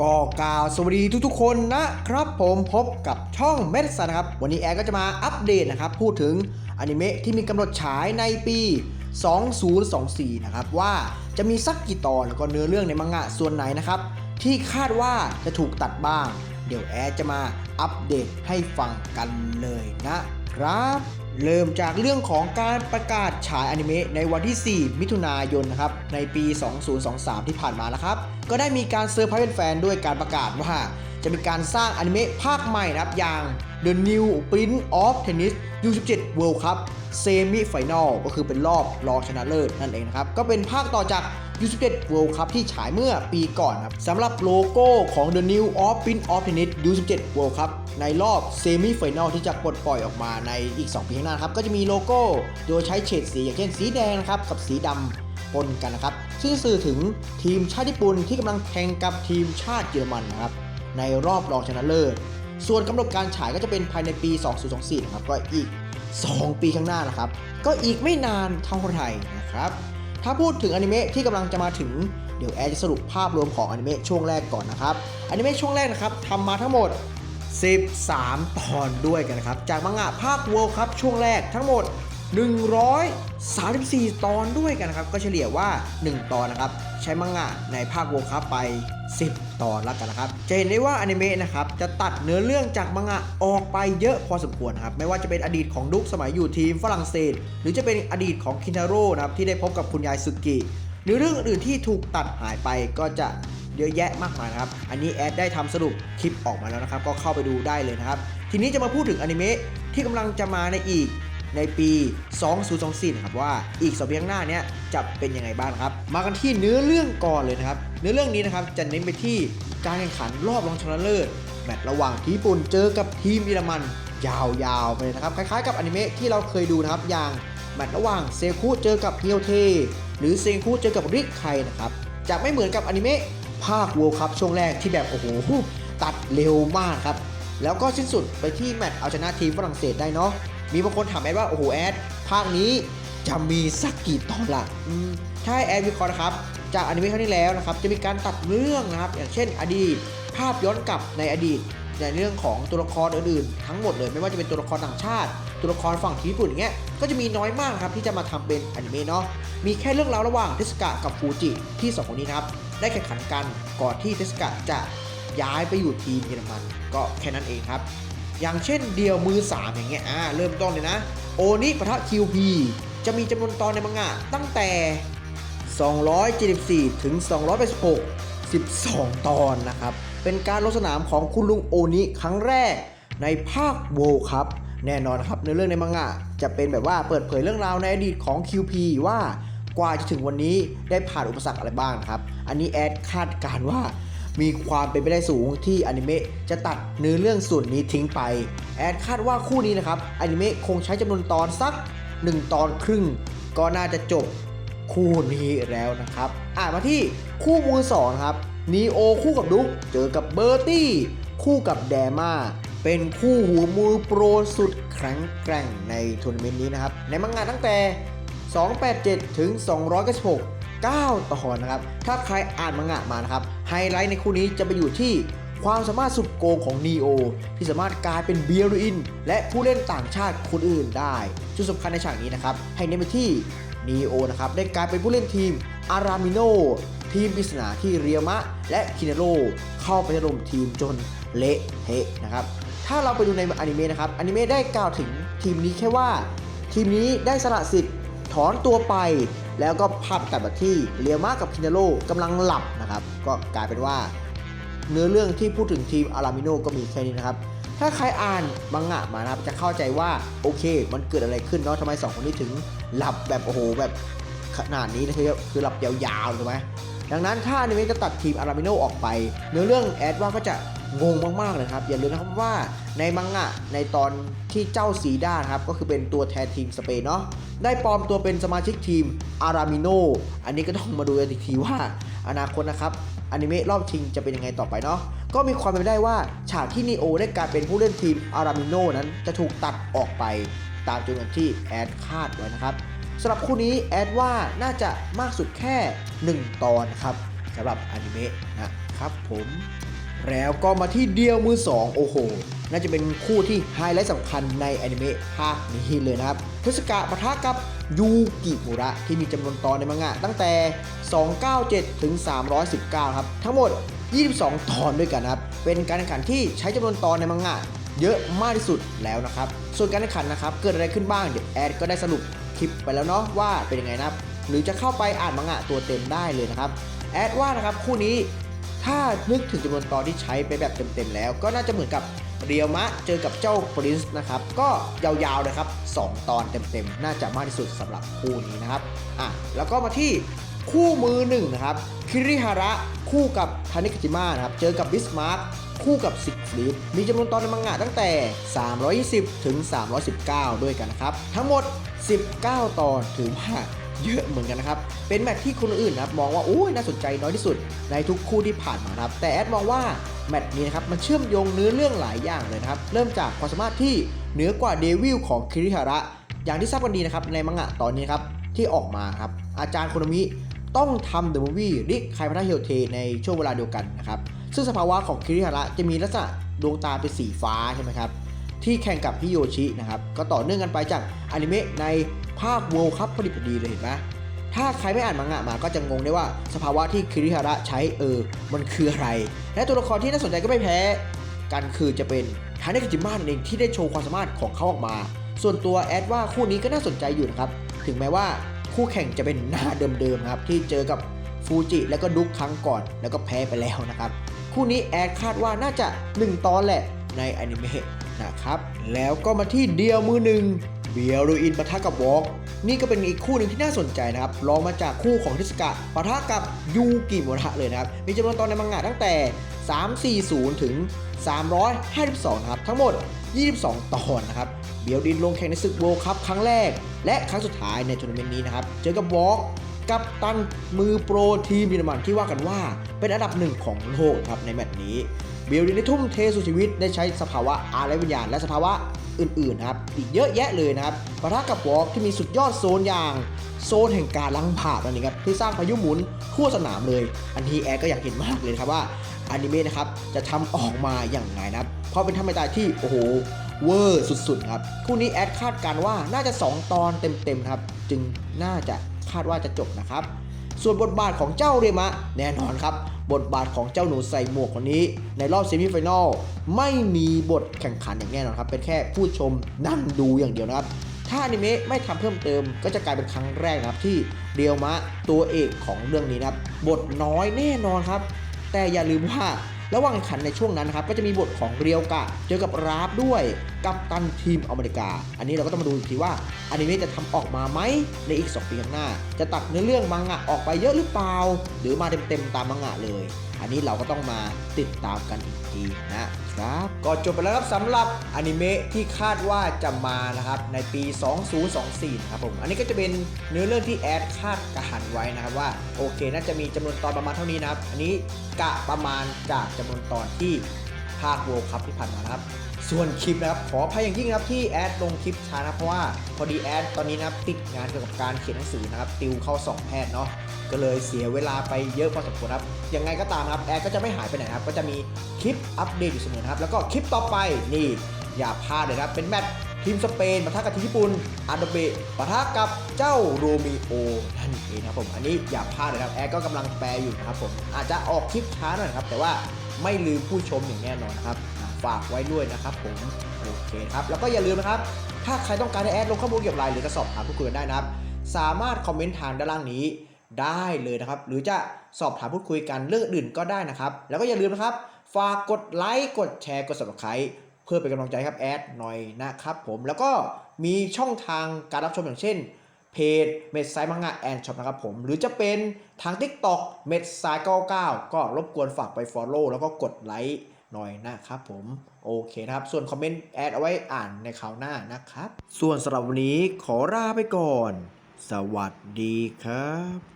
ก็กล่าวสวัสดีทุกๆคนนะครับผมพบกับช่องเมดสันนะครับ วันนี้แอร์ก็จะมาอัปเดตนะครับ พูดถึงอนิเมะที่มีกำหนดฉายในปี 2024 นะครับ ว่าจะมีสักกี่ตอนแล้วก็เนื้อเรื่องในมังงะส่วนไหนนะครับ ที่คาดว่าจะถูกตัดบ้าง เดี๋ยวแอร์จะมาอัปเดตให้ฟังกันเลยนะครับ เริ่มจากเรื่องของการประกาศฉายอนิเมะในวันที่ 4 มิถุนายนนะครับในปี 2023 ที่ผ่านมานะครับ ก็ได้มีการเซอร์ไพรส์แฟนๆด้วยการประกาศว่า จะมีการสร้างอนิเมะภาคใหม่นะครับอย่าง The New Prince of Tennis U17 World Cup Semi Final ก็คือเป็นรอบรองชนะเลิศนั่นเองนะครับ ก็เป็นภาคต่อจาก U17 World Cup ที่ฉายเมื่อปีก่อนครับสำหรับโลโก้ของ The New of Prince of Tennis U17 World Cup ในรอบ Semi Final ที่จะปลดปล่อยออกมาในอีก 2 ปีข้างหน้านครับก็จะมีโลโก้โดยใช้เฉดสีอย่างเช่นสีแดงนะครับกับสีดำปนกันนะครับซึ่งสื่อถึงทีมชาติญี่ปุ่นที่กำลังแข่งกับทีมชาติเยอรมันนะครับในรอบรองชนะเลิศส่วนกำหนดการฉายก็จะเป็นภายในปี 2024 นะครับก็อีก 2 ปีข้างหน้านะครับ ก็อีกไม่นานเท่าไหร่นะครับ ถ้าพูดถึงอนิเมะที่กำลังจะมาถึง เดี๋ยวแอร์จะสรุปภาพรวมของอนิเมะช่วงแรกก่อนนะครับ อนิเมะช่วงแรกนะครับทำมาทั้งหมด 13 ตอนด้วยกันนะครับ จากมังงะภาค World ครับช่วงแรกทั้งหมด 134 ตอนด้วยกันนะครับ ก็เฉลี่ยว่า 1 ตอนนะครับ ใช้มังงะในภาค World ครับไป 10 ตอนแล้วกันนะครับ จะเห็นได้ว่าอนิเมะนะครับจะตัดเนื้อเรื่องจากมังงะออกไปเยอะพอสมควรครับ ไม่ว่าจะเป็นอดีตของดุกสมัยอยู่ทีมฝรั่งเศส หรือจะเป็นอดีตของคินทาโร่นะครับที่ได้พบกับคุณยายสุกิหรือเรื่องอื่นที่ถูกตัดหายไปก็จะ เยอะแยะมากมายนะครับ อันนี้แอดได้ทำสรุปคลิปออกมาแล้วนะครับ ก็เข้าไปดูได้เลยนะครับ ทีนี้จะมาพูดถึงอนิเมะที่กำลังจะมาในอีกในปี 2024 นะครับว่าอีกสองปีข้างหน้าเนี้ยจะเป็นยังไงบ้างครับ มากันที่เนื้อเรื่องก่อนเลยนะครับ เนื้อเรื่องนี้นะครับจะเน้นไปที่การแข่งขันรอบรองชนะเลิศแมตช์ระหว่างทีมญี่ปุ่นเจอกับทีมเยอรมัน ยาวๆไปเลยนะครับ คล้ายๆกับอนิเมะที่เราเคยดูนะครับอย่างแมตช์ระหว่างเซคุเจอกับเฮียวเท หรือเซคุเจอกับริกไคนะครับจะไม่เหมือนกับอนิเมะ ภาค World Cup ช่วงแรกที่แบบโอ้โหตัดเร็วมากครับ แล้วก็สิ้นสุดไปที่แมตช์เอาชนะทีมฝรั่งเศสได้เนาะมีบางคนถามแอดว่าโอ้โหแอดภาคนี้จะมีสักกี่ตอนละอืมถ้าให้แอดวิเคราะห์นะครับ จากอนิเมะครั้งที่แล้วนะครับ จะมีการตัดเรื่องนะครับ อย่างเช่นอดีต ภาพย้อนกลับในอดีต ในเรื่องของตัวละครอื่นๆ ทั้งหมดเลย ไม่ว่าจะเป็นตัวละครต่างชาติ ตัวละครฝั่งทีมญี่ปุ่นอย่างเงี้ย ก็จะมีน้อยมากครับที่จะมาทำเป็นอนิเมะเนาะ มีแค่เรื่องราวระหว่างเทสกะกับฟูจิที่สองคนนี้นะครับ ได้แข่งขันกันก่อนที่เทสกะจะย้ายไปอยู่ทีมเยอรมัน ก็แค่นั้นเองครับ อย่างเช่นเดียวมือ 3 อย่างเงี้ยอ่าเริ่มต้นเลยนะ โอนิปะทะคิวพีจะมีจำนวนตอนในมังงะตั้งแต่ 274 ถึง 286 12 ตอนนะครับ เป็นการลงสนามของคุณลุงโอนิครั้งแรกในภาคโวครับ แน่นอนครับในเรื่องในมังงะจะเป็นแบบว่าเปิดเผยเรื่องราวในอดีตของ QP ว่า กว่าจะถึงวันนี้ได้ผ่านอุปสรรคอะไรบ้างครับ อันนี้แอดคาดการ์ว่ามีความเป็นไปได้สูงที่อนิเมะจะตัดเนื้อเรื่องส่วนนี้ทิ้งไป แอดคาดว่าคู่นี้นะครับอนิเมะคงใช้จำนวนตอนสัก 1 ตอนครึ่ง ก็น่าจะจบคู่นี้แล้วนะครับ อ่ามาที่คู่มือสองครับนีโอคู่กับดุ๊กเจอกับเบอร์ตี้ คู่กับแดมาเป็นคู่หูมือโปรสุดแข็งแกร่งในทัวร์นาเมนต์นี้นะครับ ในมังงะตั้งแต่ 287 ถึง 296 9 ตอนนะครับ ถ้าใครอ่านมังงะมานะครับ ไฮไลท์ในคู่นี้จะไปอยู่ที่ความสามารถสุดโกงของนีโอที่สามารถกลายเป็นเบียรูอิน และผู้เล่นต่างชาติคนอื่นได้ จุดสำคัญในฉากนี้นะครับ ให้เน้นไปที่นีโอนะครับได้กลายเป็นผู้เล่นทีมอารามิโนทีมปริศนาที่เรียมะ และคินาโรเข้าไปถล่มทีมจนเละเทะนะครับ ถ้าเราไปดูในอนิเมะนะครับอนิเมะได้กล่าวถึงทีมนี้แค่ว่า ทีมนี้ได้สละสิทธิ์ ถอนตัวไป แล้วก็ภาพตัดมาที่เรียมากับคินาโรกำลังหลับนะครับ ก็กลายเป็นว่า เนื้อเรื่องที่พูดถึงทีมอารามิโนก็มีแค่นี้นะครับ ถ้าใครอ่านมังงะมานะครับจะเข้าใจว่าโอเค มันเกิดอะไรขึ้นเนาะทำไมสองคนนี้ถึงหลับแบบโอ้โหแบบขนาดนี้นะคือคือหลับยาวๆถูกไหมดังนั้นถ้าอนิเมะจะตัดทีมอารามิโนออกไป เนื้อเรื่องแอดว่าก็จะ งงมากๆเลยครับ อย่าลืมนะครับว่าในมังงะในตอนที่เจ้าสีด้านครับก็คือเป็นตัวแทนทีมสเปนเนาะได้ปลอมตัวเป็นสมาชิกทีมอารามิโนอันนี้ก็ต้องมาดูกันอีกทีว่าอนาคตนะครับอนิเมะรอบชิงจะเป็นยังไงต่อไปเนาะก็มีความเป็นไปได้ว่าฉากที่นีโอได้กลายเป็นผู้เล่นทีมอารามิโนนั้นจะถูกตัดออกไปตามจำนวนที่แอดคาดไว้นะครับสำหรับคู่นี้แอดว่าน่าจะมากสุดแค่ 1 ตอนครับสำหรับอนิเมะนะครับผม แล้วก็มาที่เดียวมือ 2 โอ้โห น่าจะเป็นคู่ที่ไฮไลท์สำคัญในอนิเมะภาคนี้เลยนะครับเทศกาปะทะกับยูกิมุระที่มีจำนวนตอนในมังงะตั้งแต่ 297 ถึง 319 ครับ ทั้งหมด 22 ตอนด้วยกันนะครับ เป็นการแข่งขันที่ใช้จำนวนตอนในมังงะเยอะมากที่สุดแล้วนะครับ ส่วนการแข่งขันนะครับ เกิดอะไรขึ้นบ้าง เดี๋ยวแอดก็ได้สรุปคลิปไปแล้วเนาะว่าเป็นยังไงนะครับ หรือจะเข้าไปอ่านมังงะตัวเต็มได้เลยนะครับ แอดว่านะครับคู่นี้ ถ้านึกถึงจำนวนตอนที่ใช้ไปแบบเต็มๆแล้ว ก็น่าจะเหมือนกับเรียวมะเจอกับเจ้าปรินซ์นะครับ ก็ยาวๆนะครับ 2 ตอนเต็มๆ น่าจะมากที่สุดสำหรับคู่นี้นะครับอะแล้วก็มาที่คู่มือหนึ่งนะครับคิริฮาระคู่กับทานิกิจิมะนะครับ เจอกับบิสมาร์คคู่กับซิกฟลีดมีจำนวนตอนในมังงะตั้งแต่ 320 ถึง 319 ด้วยกันนะครับ ทั้งหมด 19 ตอนถือว่า เยอะเหมือนกันนะครับ เป็นแมตช์ที่คนอื่นนะครับมองว่าโอ้ยน่าสนใจน้อยที่สุดในทุกคู่ที่ผ่านมาครับ แต่แอดมองว่าแมตช์นี้นะครับมันเชื่อมโยงเนื้อเรื่องหลายอย่างเลยนะครับ เริ่มจากความสามารถที่เหนือกว่าเดวิลของคิริฮาระ อย่างที่ทราบกันดีนะครับในมังงะตอนนี้ครับที่ออกมาครับอาจารย์โคโนมิต้องทำเดอะมูฟวี่ริกไคพัทเฮลเทในช่วงเวลาเดียวกันนะครับซึ่งสภาวะของคิริฮาระจะมีลักษณะดวงตาเป็นสีฟ้าใช่ไหมครับที่แข่งกับฮิโยชินะครับก็ต่อเนื่องกันไปจากอนิเมะใน ภาค World Cup พอดีพอดีเลยเห็นไหมถ้าใครไม่อ่านมังงะมาก็จะงงได้ว่าสภาวะที่คิริฮาระใช้เออ มันคืออะไร และตัวละครที่น่าสนใจก็ไม่แพ้ กันคือจะเป็นทาเนกิจิมะนั่นเองที่ได้โชว์ความสามารถของเขาออกมา ส่วนตัวแอดว่าคู่นี้ก็น่าสนใจอยู่นะครับ ถึงแม้ว่าคู่แข่งจะเป็นหน้าเดิมๆครับที่เจอกับฟูจิและก็ดุกครั้งก่อนแล้วก็แพ้ไปแล้วนะครับ คู่นี้แอดคาดว่าน่าจะ 1 ตอนแหละในอนิเมะนะครับ แล้วก็มาที่เดียวมือหนึ่ง เบียรูอินปะทะกับวอล์กนี่ก็เป็นอีกคู่หนึ่งที่น่าสนใจนะครับรองมาจากคู่ของทิสกะปะทะกับยูกิโมระเลยนะครับ มีจำนวนตอนในมังงะตั้งแต่ 340 ถึง 352 นะครับ ทั้งหมด 22 ตอนนะครับ เบียวดินลงแข่งในศึกโวลคัพครั้งแรก และครั้งสุดท้ายในทัวร์นาเมนต์นี้นะครับ เจอกับวอล์กกับตันมือโปรทีมเยอรมันที่ว่ากันว่า เป็นอันดับหนึ่งของโลกครับในแมตช์นี้ เบลดินได้ทุ่มเทสุดชีวิตได้ใช้สภาวะอาร์และวิญญาณและสภาวะ อื่นๆนะครับอีกเยอะแยะเลยนะครับปะทะกับวอล์กที่มีสุดยอดโซนอย่างโซนแห่งการล้างผ่าบนั่นเองครับที่สร้างพายุหมุนทั่วสนามเลย อันนี้แอร์ก็อยากเห็นมากเลยครับว่าอนิเมะนะครับจะทำออกมาอย่างไรนะครับ เพราะเป็นธรรมดาที่โอ้โหเวอร์สุดๆครับคู่นี้แอดคาดการณ์ว่าน่าจะ 2 ตอนเต็มๆครับ จึงน่าจะคาดว่าจะจบนะครับ ส่วนบทบาทของเจ้าเรมะ แน่นอนครับ บทบาทของเจ้าหนูใส่หมวกคนนี้ ในรอบเซมิไฟแนลไม่มีบทแข่งขันอย่างแน่นอนครับ เป็นแค่ผู้ชมนั่งดูอย่างเดียวนะครับ ถ้าอนิเมะไม่ทำเพิ่มเติม ก็จะกลายเป็นครั้งแรกนะครับที่เรียวมะตัวเอกของเรื่องนี้นะครับบทน้อยแน่นอนครับ แต่อย่าลืมว่า ระหว่างแข่งขันในช่วงนั้นนะครับก็จะมีบทของเรียวกะ เจอกับราฟด้วยกับตันทีมอเมริกา อันนี้เราก็ต้องมาดูอีกทีว่าอนิเมะจะทำออกมาไหมในอีก 2 ปีข้างหน้า จะตัดเนื้อเรื่องมังงะออกไปเยอะหรือเปล่า หรือมาเต็มๆตามมังงะเลยอันนี้เราก็ต้องมาติดตามกันอีกทีนะครับก็จบไปแล้วครับสำหรับอนิเมะที่คาดว่าจะมานะครับในปี 2024 นะครับผม อันนี้ก็จะเป็นเนื้อเรื่องที่แอดคาดการไว้นะครับว่าโอเคน่าจะมีจำนวนตอนประมาณเท่านี้นะครับ อันนี้กะประมาณจากจำนวนตอนที่ภาคโวคัพที่ผ่านมานะครับ ส่วนคลิปนะครับขออภัยอย่างยิ่งนะครับที่แอดลงคลิปช้านะเพราะว่าพอดีแอดตอนนี้นะครับติดงานเกี่ยวกับการเขียนหนังสือนะครับติวเข้าสอบแพทย์เนาะก็เลยเสียเวลาไปเยอะพอสมควรครับยังไงก็ตามครับแอดก็จะไม่หายไปไหนครับก็จะมีคลิปอัปเดตอยู่เสมอนะครับแล้วก็คลิปต่อไปนี่อย่าพลาดเลยนะครับเป็นแมตช์ทีมสเปนปะทะกับทีมญี่ปุ่นอาโดเบปะทะกับเจ้าโรมิโอนั่นเองนะครับผมอันนี้อย่าพลาดเลยครับแอดก็กำลังแปลอยู่นะครับผมอาจจะออกคลิปช้าหน่อยครับแต่ว่าไม่ลืมผู้ชมอย่างแน่นอนครับ ฝากไว้ด้วยนะครับผมโอเคครับแล้วก็อย่าลืมนะครับ ถ้าใครต้องการให้แอดลงข้อมูลเกี่ยวกับไลน์หรือจะสอบถามพูดคุยกันได้นะครับ สามารถคอมเมนต์ทางด้านล่างนี้ได้เลยนะครับ หรือจะสอบถามพูดคุยกันเรื่องอื่นก็ได้นะครับ แล้วก็อย่าลืมนะครับ ฝากกดไลค์กดแชร์กด subscribe เพื่อเป็นกำลังใจครับแอดหน่อยนะครับผมแล้วก็มีช่องทางการรับชมอย่างเช่นเพจเมดไซมังงะแอนช็อปนะครับผม หรือจะเป็นทาง TikTok เมดไซ99ก็รบกวนฝากไป Follow แล้วก็กดไลค์ หน่อยนะครับผมโอเคนะครับ ส่วนคอมเมนต์แอดเอาไว้อ่านในคราวหน้านะครับ ส่วนสำหรับวันนี้ขอลาไปก่อน สวัสดีครับ